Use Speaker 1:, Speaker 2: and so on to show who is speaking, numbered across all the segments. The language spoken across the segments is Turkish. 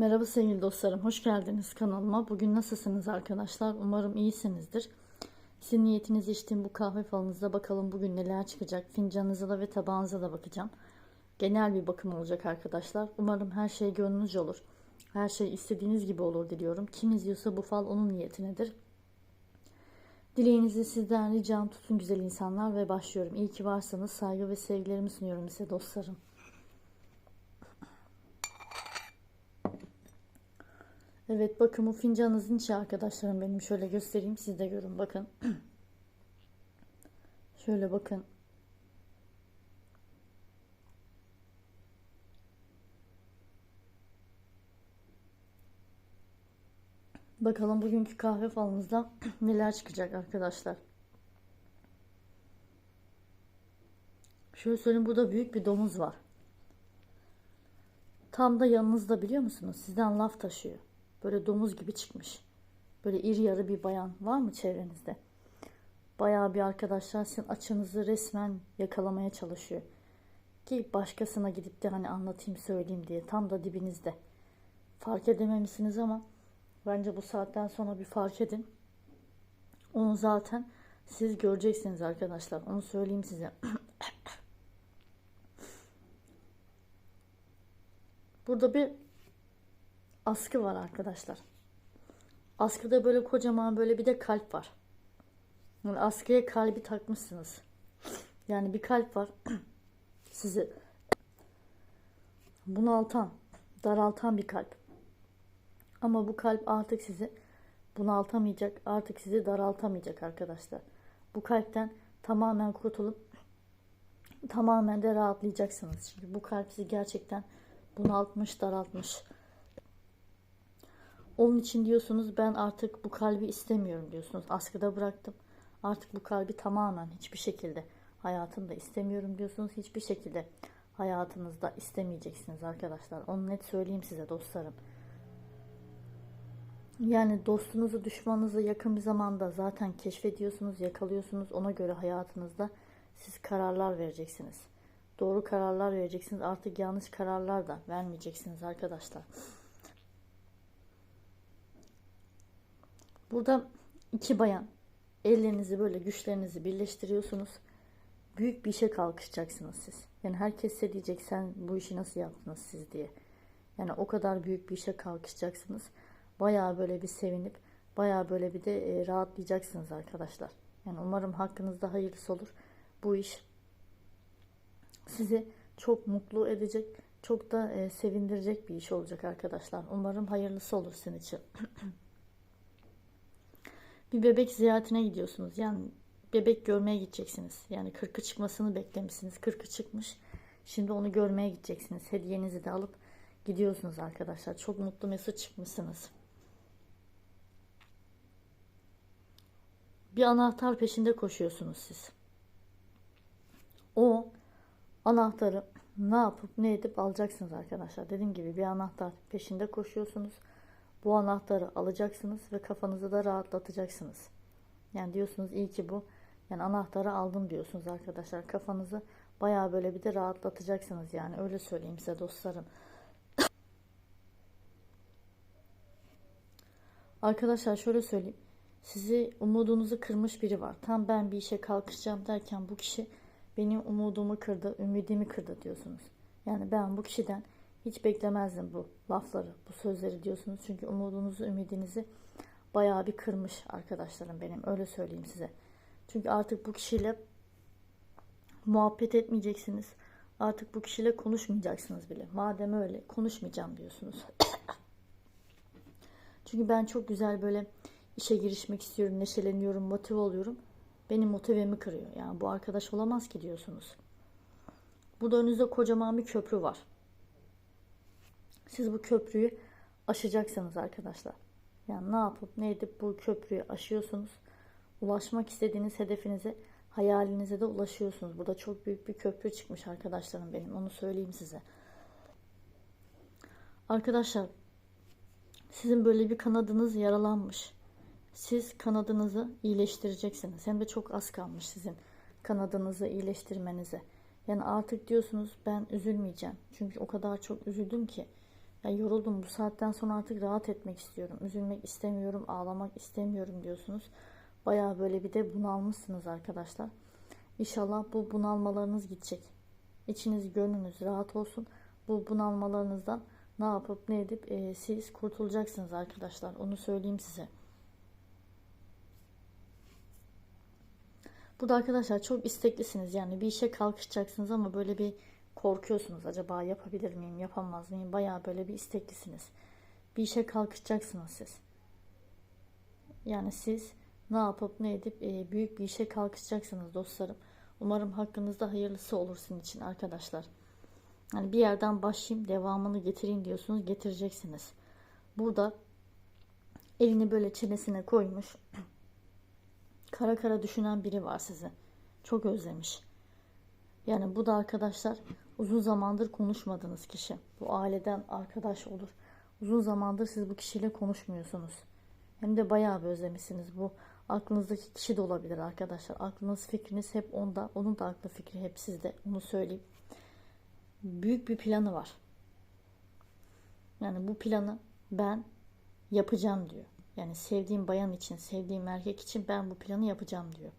Speaker 1: Merhaba sevgili dostlarım, hoş geldiniz kanalıma. Bugün nasılsınız arkadaşlar? Umarım iyisinizdir. Sizin niyetinizi içtiğim bu kahve falınızda bakalım bugün neler çıkacak. Fincanınıza da ve tabağınıza da bakacağım. Genel bir bakım olacak arkadaşlar. Umarım her şey gönlünüzce olur. Her şey istediğiniz gibi olur diliyorum. Kim izliyorsa bu fal onun niyetinedir. Dileğinizi sizden ricam tutun güzel insanlar ve başlıyorum. İyi ki varsanız saygı ve sevgilerimi sunuyorum size dostlarım. Evet bakın bu fincanınızın içi arkadaşlarım benim şöyle göstereyim siz de görün bakın. şöyle bakın. Bakalım bugünkü kahve falımızda neler çıkacak arkadaşlar. Şöyle söyleyeyim burada büyük bir domuz var. Tam da yanınızda biliyor musunuz? Sizden laf taşıyor. Böyle domuz gibi çıkmış. Böyle iri yarı bir bayan var mı çevrenizde? Bayağı bir arkadaşlar sizin açınızı resmen yakalamaya çalışıyor. Ki başkasına gidip de hani anlatayım söyleyeyim diye tam da dibinizde. Fark edememişsiniz ama bence bu saatten sonra bir fark edin. Onu zaten siz göreceksiniz arkadaşlar. Onu söyleyeyim size. Burada bir askı var arkadaşlar. Askıda böyle kocaman böyle bir de kalp var. Yani askıya kalbi takmışsınız. Yani bir kalp var. Sizi bunaltan, daraltan bir kalp. Ama bu kalp artık sizi bunaltamayacak, artık sizi daraltamayacak arkadaşlar. Bu kalpten tamamen kurtulup tamamen de rahatlayacaksınız. Çünkü bu kalp sizi gerçekten bunaltmış, daraltmış. Onun için diyorsunuz ben artık bu kalbi istemiyorum diyorsunuz. Askıda bıraktım. Artık bu kalbi tamamen hiçbir şekilde hayatımda istemiyorum diyorsunuz. Hiçbir şekilde hayatınızda istemeyeceksiniz arkadaşlar. Onu net söyleyeyim size dostlarım. Yani dostunuzu, düşmanınızı yakın bir zamanda zaten keşfediyorsunuz, yakalıyorsunuz. Ona göre hayatınızda siz kararlar vereceksiniz. Doğru kararlar vereceksiniz. Artık yanlış kararlar da vermeyeceksiniz arkadaşlar. Burada iki bayan ellerinizi böyle güçlerinizi birleştiriyorsunuz. Büyük bir işe kalkışacaksınız siz. Yani herkes size diyecek sen bu işi nasıl yaptınız siz diye. Yani o kadar büyük bir işe kalkışacaksınız. Bayağı böyle bir sevinip bayağı böyle bir de e, rahatlayacaksınız arkadaşlar. Yani umarım hakkınızda hayırlısı olur. Bu iş sizi çok mutlu edecek, çok da e, sevindirecek bir iş olacak arkadaşlar. Umarım hayırlısı olur sizin için. bir bebek ziyaretine gidiyorsunuz. Yani bebek görmeye gideceksiniz. Yani kırkı çıkmasını beklemişsiniz. Kırkı çıkmış. Şimdi onu görmeye gideceksiniz. Hediyenizi de alıp gidiyorsunuz arkadaşlar. Çok mutlu mesut çıkmışsınız. Bir anahtar peşinde koşuyorsunuz siz. O anahtarı ne yapıp ne edip alacaksınız arkadaşlar. Dediğim gibi bir anahtar peşinde koşuyorsunuz. Bu anahtarı alacaksınız ve kafanızı da rahatlatacaksınız. Yani diyorsunuz iyi ki bu. Yani anahtarı aldım diyorsunuz arkadaşlar. Kafanızı bayağı böyle bir de rahatlatacaksınız yani. Öyle söyleyeyim size dostlarım. Arkadaşlar şöyle söyleyeyim. Sizi umudunuzu kırmış biri var. Tam ben bir işe kalkışacağım derken bu kişi benim umudumu kırdı, ümidimi kırdı diyorsunuz. Yani ben bu kişiden hiç beklemezdim bu lafları, bu sözleri diyorsunuz. Çünkü umudunuzu, ümidinizi bayağı bir kırmış arkadaşlarım benim. Öyle söyleyeyim size. Çünkü artık bu kişiyle muhabbet etmeyeceksiniz. Artık bu kişiyle konuşmayacaksınız bile. Madem öyle konuşmayacağım diyorsunuz. Çünkü ben çok güzel böyle işe girişmek istiyorum, neşeleniyorum, motive oluyorum. Benim motivemi kırıyor. Yani bu arkadaş olamaz ki diyorsunuz. Burada önünüzde kocaman bir köprü var. Siz bu köprüyü aşacaksınız arkadaşlar. Yani ne yapıp ne edip bu köprüyü aşıyorsunuz. Ulaşmak istediğiniz hedefinize, hayalinize de ulaşıyorsunuz. Burada çok büyük bir köprü çıkmış arkadaşlarım benim. Onu söyleyeyim size. Arkadaşlar sizin böyle bir kanadınız yaralanmış. Siz kanadınızı iyileştireceksiniz. Hem de çok az kalmış sizin kanadınızı iyileştirmenize. Yani artık diyorsunuz ben üzülmeyeceğim. Çünkü o kadar çok üzüldüm ki Ya yoruldum bu saatten sonra artık rahat etmek istiyorum. Üzülmek istemiyorum, ağlamak istemiyorum diyorsunuz. Bayağı böyle bir de bunalmışsınız arkadaşlar. İnşallah bu bunalmalarınız gidecek. İçiniz gönlünüz rahat olsun. Bu bunalmalarınızdan ne yapıp ne edip e, siz kurtulacaksınız arkadaşlar. Onu söyleyeyim size. Burada arkadaşlar çok isteklisiniz. Yani bir işe kalkışacaksınız ama böyle bir korkuyorsunuz. Acaba yapabilir miyim, yapamaz mıyım? Bayağı böyle bir isteklisiniz. Bir işe kalkışacaksınız siz. Yani siz ne yapıp ne edip e, büyük bir işe kalkışacaksınız dostlarım. Umarım hakkınızda hayırlısı olur sizin için arkadaşlar. Hani bir yerden başlayayım, devamını getireyim diyorsunuz, getireceksiniz. Burada elini böyle çenesine koymuş. Kara kara düşünen biri var sizi. Çok özlemiş. Yani bu da arkadaşlar uzun zamandır konuşmadığınız kişi. Bu aileden arkadaş olur. Uzun zamandır siz bu kişiyle konuşmuyorsunuz. Hem de bayağı bir özlemişsiniz. Bu aklınızdaki kişi de olabilir arkadaşlar. Aklınız fikriniz hep onda. Onun da aklı fikri hep sizde. Onu söyleyeyim. Büyük bir planı var. Yani bu planı ben yapacağım diyor. Yani sevdiğim bayan için, sevdiğim erkek için ben bu planı yapacağım diyor.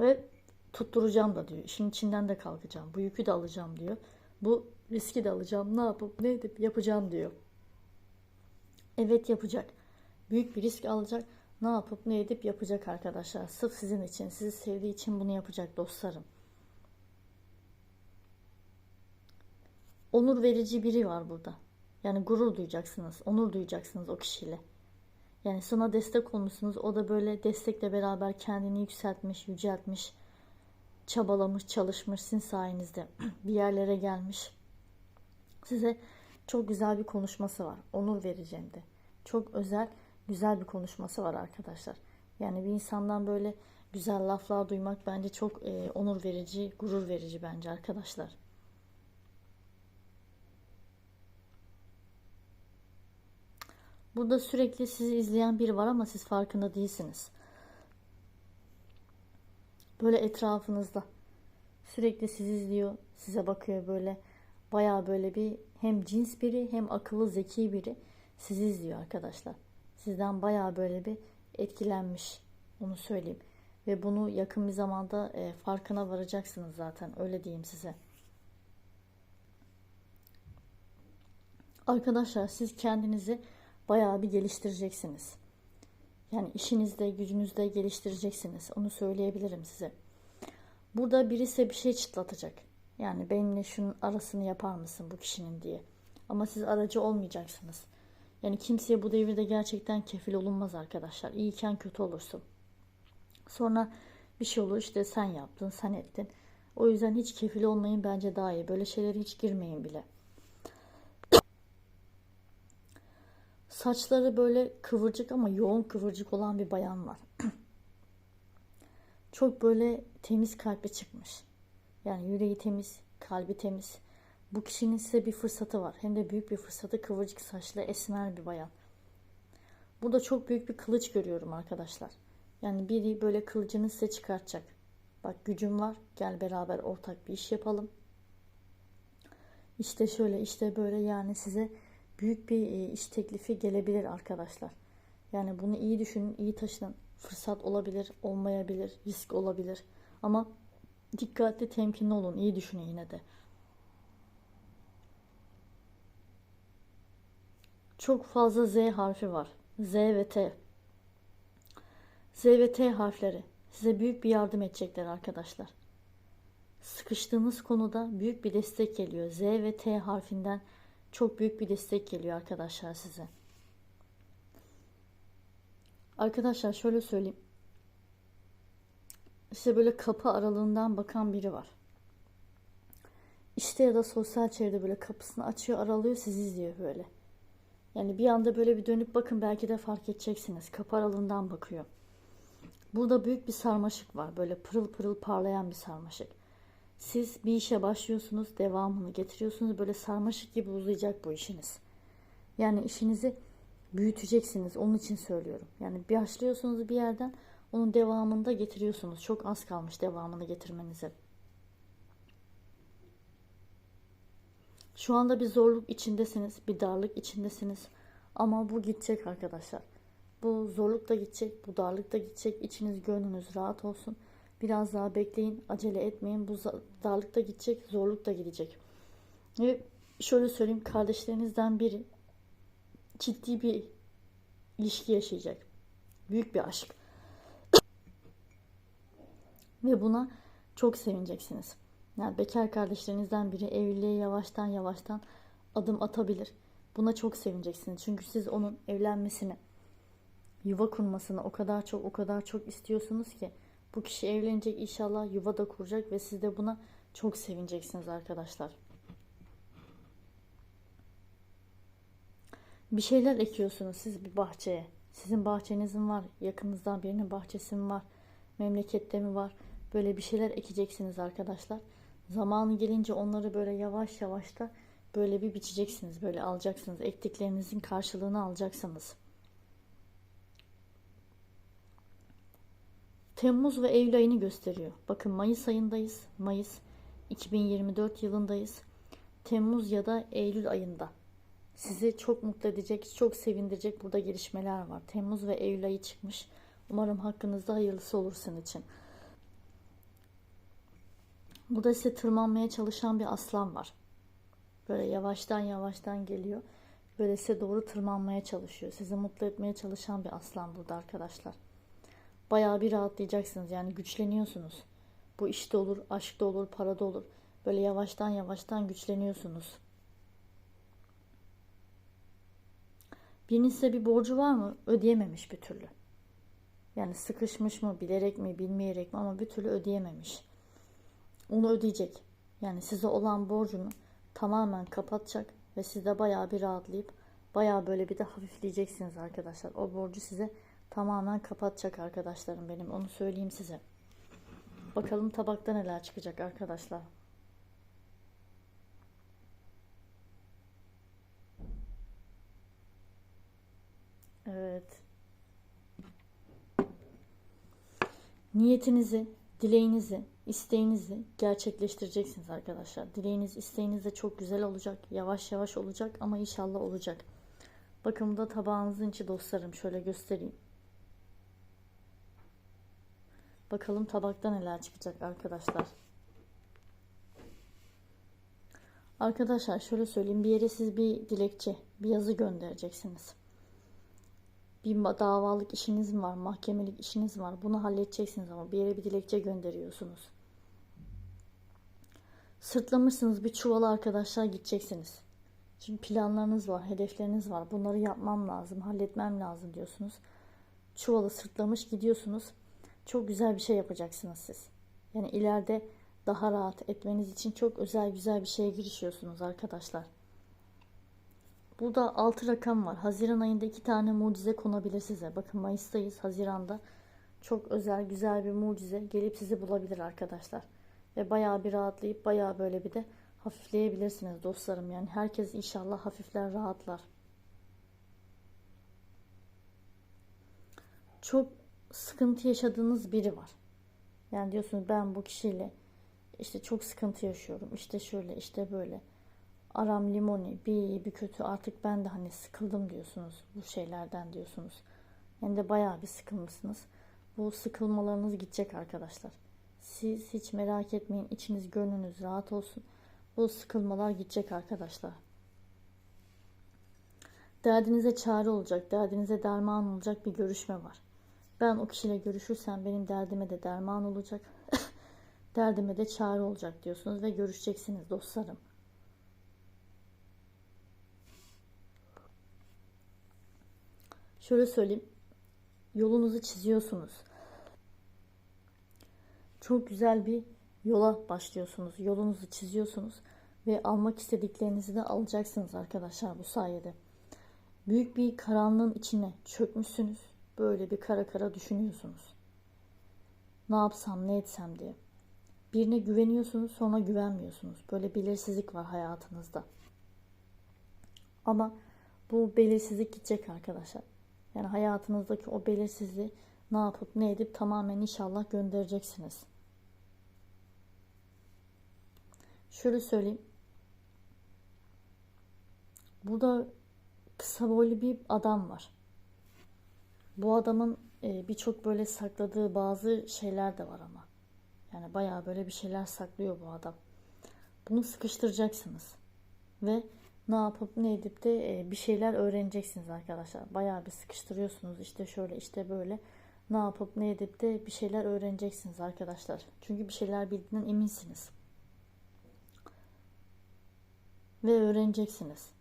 Speaker 1: Ve tutturacağım da diyor. İşin içinden de kalkacağım. Bu yükü de alacağım diyor. Bu riski de alacağım. Ne yapıp ne edip yapacağım diyor. Evet yapacak. Büyük bir risk alacak. Ne yapıp ne edip yapacak arkadaşlar. Sırf sizin için, sizi sevdiği için bunu yapacak dostlarım. Onur verici biri var burada. Yani gurur duyacaksınız, onur duyacaksınız o kişiyle. Yani sana destek olmuşsunuz. O da böyle destekle beraber kendini yükseltmiş, yüceltmiş, çabalamış, çalışmış sizin sayenizde bir yerlere gelmiş. Size çok güzel bir konuşması var. Onur vereceğim de. Çok özel, güzel bir konuşması var arkadaşlar. Yani bir insandan böyle güzel laflar duymak bence çok e, onur verici, gurur verici bence arkadaşlar. Burada sürekli sizi izleyen biri var ama siz farkında değilsiniz. Böyle etrafınızda sürekli sizi izliyor, size bakıyor böyle. Bayağı böyle bir hem cins biri hem akıllı zeki biri sizi izliyor arkadaşlar. Sizden bayağı böyle bir etkilenmiş. Onu söyleyeyim. Ve bunu yakın bir zamanda e, farkına varacaksınız zaten. Öyle diyeyim size. Arkadaşlar siz kendinizi bayağı bir geliştireceksiniz. Yani işinizde, gücünüzde geliştireceksiniz. Onu söyleyebilirim size. Burada birisi bir şey çıtlatacak. Yani benimle şunun arasını yapar mısın bu kişinin diye. Ama siz aracı olmayacaksınız. Yani kimseye bu devirde gerçekten kefil olunmaz arkadaşlar. İyiyken kötü olursun. Sonra bir şey olur işte sen yaptın, sen ettin. O yüzden hiç kefil olmayın bence daha iyi. Böyle şeylere hiç girmeyin bile. Saçları böyle kıvırcık ama yoğun kıvırcık olan bir bayan var. Çok böyle temiz kalpli çıkmış. Yani yüreği temiz, kalbi temiz. Bu kişinin size bir fırsatı var. Hem de büyük bir fırsatı kıvırcık saçlı esmer bir bayan. Burada çok büyük bir kılıç görüyorum arkadaşlar. Yani biri böyle kılıcını size çıkartacak. Bak gücüm var. Gel beraber ortak bir iş yapalım. İşte şöyle işte böyle yani size büyük bir e, iş teklifi gelebilir arkadaşlar. Yani bunu iyi düşünün, iyi taşının. Fırsat olabilir, olmayabilir, risk olabilir. Ama dikkatli, temkinli olun, iyi düşünün yine de. Çok fazla Z harfi var. Z ve T. Z ve T harfleri size büyük bir yardım edecekler arkadaşlar. Sıkıştığınız konuda büyük bir destek geliyor. Z ve T harfinden çok büyük bir destek geliyor arkadaşlar size. Arkadaşlar şöyle söyleyeyim. Size böyle kapı aralığından bakan biri var. İşte ya da sosyal çevrede böyle kapısını açıyor, aralıyor, sizi izliyor böyle. Yani bir anda böyle bir dönüp bakın belki de fark edeceksiniz. Kapı aralığından bakıyor. Burada büyük bir sarmaşık var. Böyle pırıl pırıl parlayan bir sarmaşık. Siz bir işe başlıyorsunuz, devamını getiriyorsunuz. Böyle sarmaşık gibi uzayacak bu işiniz. Yani işinizi büyüteceksiniz. Onun için söylüyorum. Yani başlıyorsunuz bir yerden, onun devamında getiriyorsunuz. Çok az kalmış devamını getirmenize. Şu anda bir zorluk içindesiniz, bir darlık içindesiniz. Ama bu gidecek arkadaşlar. Bu zorluk da gidecek, bu darlık da gidecek. İçiniz gönlünüz rahat olsun. Biraz daha bekleyin, acele etmeyin. Bu darlık da gidecek, zorluk da gidecek. Ve şöyle söyleyeyim, kardeşlerinizden biri ciddi bir ilişki yaşayacak. Büyük bir aşk. Ve buna çok sevineceksiniz. Yani bekar kardeşlerinizden biri evliliğe yavaştan yavaştan adım atabilir. Buna çok sevineceksiniz. Çünkü siz onun evlenmesini, yuva kurmasını o kadar çok o kadar çok istiyorsunuz ki bu kişi evlenecek inşallah yuva da kuracak ve siz de buna çok sevineceksiniz arkadaşlar. Bir şeyler ekiyorsunuz siz bir bahçeye. Sizin bahçenizin var, yakınızdan birinin bahçesi mi var, memlekette mi var? Böyle bir şeyler ekeceksiniz arkadaşlar. Zamanı gelince onları böyle yavaş yavaş da böyle bir biçeceksiniz, böyle alacaksınız. Ektiklerinizin karşılığını alacaksınız. Temmuz ve Eylül ayını gösteriyor. Bakın Mayıs ayındayız. Mayıs 2024 yılındayız. Temmuz ya da Eylül ayında sizi çok mutlu edecek, çok sevindirecek burada gelişmeler var. Temmuz ve Eylül ayı çıkmış. Umarım hakkınızda hayırlısı olur sizin için. Burada size tırmanmaya çalışan bir aslan var. Böyle yavaştan yavaştan geliyor. Böyle size doğru tırmanmaya çalışıyor. Sizi mutlu etmeye çalışan bir aslan burada arkadaşlar. Bayağı bir rahatlayacaksınız. Yani güçleniyorsunuz. Bu işte olur, aşkta olur, parada olur. Böyle yavaştan yavaştan güçleniyorsunuz. Birinin size bir borcu var mı? Ödeyememiş bir türlü. Yani sıkışmış mı, bilerek mi, bilmeyerek mi ama bir türlü ödeyememiş. Onu ödeyecek. Yani size olan borcunu tamamen kapatacak ve siz de bayağı bir rahatlayıp bayağı böyle bir de hafifleyeceksiniz arkadaşlar. O borcu size tamamen kapatacak arkadaşlarım benim. Onu söyleyeyim size. Bakalım tabakta neler çıkacak arkadaşlar. Evet. Niyetinizi, dileğinizi, isteğinizi gerçekleştireceksiniz arkadaşlar. Dileğiniz, isteğiniz de çok güzel olacak. Yavaş yavaş olacak ama inşallah olacak. Bakın bu da tabağınızın içi dostlarım. Şöyle göstereyim. Bakalım tabakta neler çıkacak arkadaşlar. Arkadaşlar şöyle söyleyeyim. Bir yere siz bir dilekçe, bir yazı göndereceksiniz. Bir davalık işiniz var, mahkemelik işiniz var. Bunu halledeceksiniz ama bir yere bir dilekçe gönderiyorsunuz. Sırtlamışsınız bir çuvala arkadaşlar gideceksiniz. Şimdi planlarınız var, hedefleriniz var. Bunları yapmam lazım, halletmem lazım diyorsunuz. Çuvalı sırtlamış gidiyorsunuz. Çok güzel bir şey yapacaksınız siz. Yani ileride daha rahat etmeniz için çok özel güzel bir şeye girişiyorsunuz arkadaşlar. Burada 6 rakam var. Haziran ayında 2 tane mucize konabilir size. Bakın Mayıs'tayız. Haziran'da çok özel güzel bir mucize gelip sizi bulabilir arkadaşlar. Ve bayağı bir rahatlayıp bayağı böyle bir de hafifleyebilirsiniz dostlarım. Yani herkes inşallah hafifler rahatlar. Çok sıkıntı yaşadığınız biri var. Yani diyorsunuz ben bu kişiyle işte çok sıkıntı yaşıyorum. İşte şöyle işte böyle. Aram limoni bir iyi bir kötü artık ben de hani sıkıldım diyorsunuz bu şeylerden diyorsunuz. Yani de bayağı bir sıkılmışsınız. Bu sıkılmalarınız gidecek arkadaşlar. Siz hiç merak etmeyin içiniz gönlünüz rahat olsun. Bu sıkılmalar gidecek arkadaşlar. Derdinize çare olacak, derdinize derman olacak bir görüşme var. Ben o kişiyle görüşürsem benim derdime de derman olacak. derdime de çare olacak diyorsunuz ve görüşeceksiniz dostlarım. Şöyle söyleyeyim. Yolunuzu çiziyorsunuz. Çok güzel bir yola başlıyorsunuz. Yolunuzu çiziyorsunuz ve almak istediklerinizi de alacaksınız arkadaşlar bu sayede. Büyük bir karanlığın içine çökmüşsünüz. Böyle bir kara kara düşünüyorsunuz. Ne yapsam, ne etsem diye. Birine güveniyorsunuz, sonra güvenmiyorsunuz. Böyle belirsizlik var hayatınızda. Ama bu belirsizlik gidecek arkadaşlar. Yani hayatınızdaki o belirsizliği ne yapıp ne edip tamamen inşallah göndereceksiniz. Şöyle söyleyeyim. Burada kısa boylu bir adam var. Bu adamın e, birçok böyle sakladığı bazı şeyler de var ama. Yani bayağı böyle bir şeyler saklıyor bu adam. Bunu sıkıştıracaksınız. Ve ne yapıp ne edip de e, bir şeyler öğreneceksiniz arkadaşlar. Bayağı bir sıkıştırıyorsunuz. İşte şöyle işte böyle. Ne yapıp ne edip de bir şeyler öğreneceksiniz arkadaşlar. Çünkü bir şeyler bildiğinden eminsiniz. Ve öğreneceksiniz.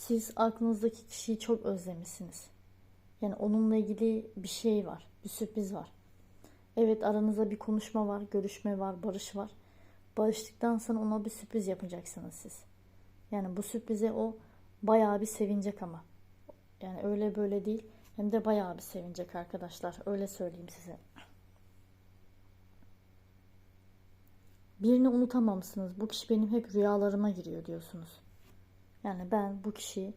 Speaker 1: Siz aklınızdaki kişiyi çok özlemişsiniz. Yani onunla ilgili bir şey var, bir sürpriz var. Evet aranızda bir konuşma var, görüşme var, barış var. Barıştıktan sonra ona bir sürpriz yapacaksınız siz. Yani bu sürprize o bayağı bir sevinecek ama. Yani öyle böyle değil. Hem de bayağı bir sevinecek arkadaşlar. Öyle söyleyeyim size. Birini unutamamışsınız. Bu kişi benim hep rüyalarıma giriyor diyorsunuz. Yani ben bu kişiyi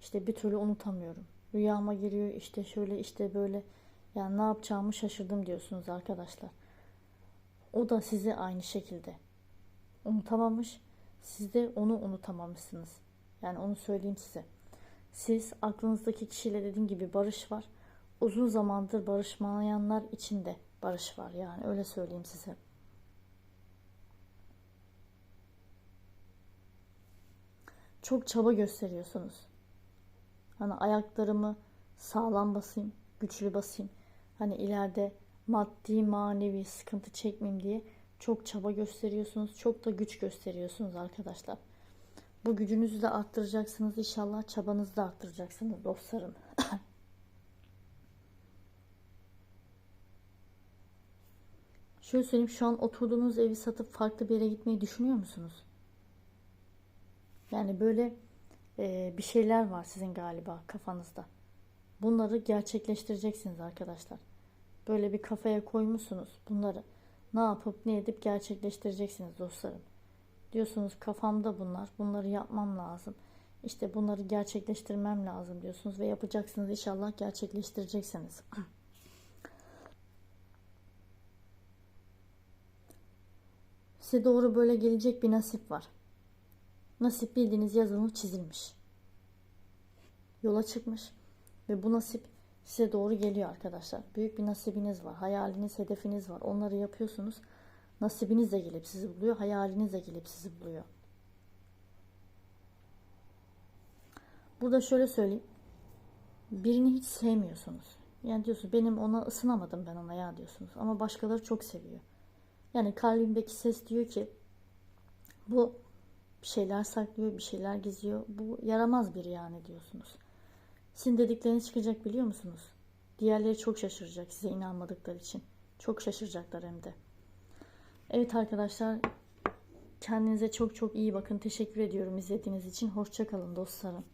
Speaker 1: işte bir türlü unutamıyorum. Rüyama giriyor işte şöyle işte böyle. Yani ne yapacağımı şaşırdım diyorsunuz arkadaşlar. O da sizi aynı şekilde unutamamış. Siz de onu unutamamışsınız. Yani onu söyleyeyim size. Siz aklınızdaki kişiyle dediğim gibi barış var. Uzun zamandır barışmayanlar için de barış var. Yani öyle söyleyeyim size. Çok çaba gösteriyorsunuz. Hani ayaklarımı sağlam basayım, güçlü basayım. Hani ileride maddi manevi sıkıntı çekmeyeyim diye çok çaba gösteriyorsunuz. Çok da güç gösteriyorsunuz arkadaşlar. Bu gücünüzü de arttıracaksınız inşallah. Çabanızı da arttıracaksınız dostlarım. Şöyle söyleyeyim şu an oturduğunuz evi satıp farklı bir yere gitmeyi düşünüyor musunuz? Yani böyle e, bir şeyler var sizin galiba kafanızda. Bunları gerçekleştireceksiniz arkadaşlar. Böyle bir kafaya koymuşsunuz bunları. Ne yapıp ne edip gerçekleştireceksiniz dostlarım. Diyorsunuz kafamda bunlar. Bunları yapmam lazım. İşte bunları gerçekleştirmem lazım diyorsunuz ve yapacaksınız inşallah gerçekleştireceksiniz. Size doğru böyle gelecek bir nasip var. Nasip bildiğiniz yazılmış çizilmiş. Yola çıkmış ve bu nasip size doğru geliyor arkadaşlar. Büyük bir nasibiniz var. Hayaliniz, hedefiniz var. Onları yapıyorsunuz. Nasibiniz de gelip sizi buluyor. Hayaliniz de gelip sizi buluyor. Burada şöyle söyleyeyim. Birini hiç sevmiyorsunuz. Yani diyorsunuz benim ona ısınamadım ben ona ya diyorsunuz. Ama başkaları çok seviyor. Yani kalbimdeki ses diyor ki bu bir şeyler saklıyor, bir şeyler gizliyor. Bu yaramaz biri yani diyorsunuz. Sizin dedikleriniz çıkacak biliyor musunuz? Diğerleri çok şaşıracak size inanmadıkları için. Çok şaşıracaklar hem de. Evet arkadaşlar kendinize çok çok iyi bakın. Teşekkür ediyorum izlediğiniz için. Hoşçakalın dostlarım.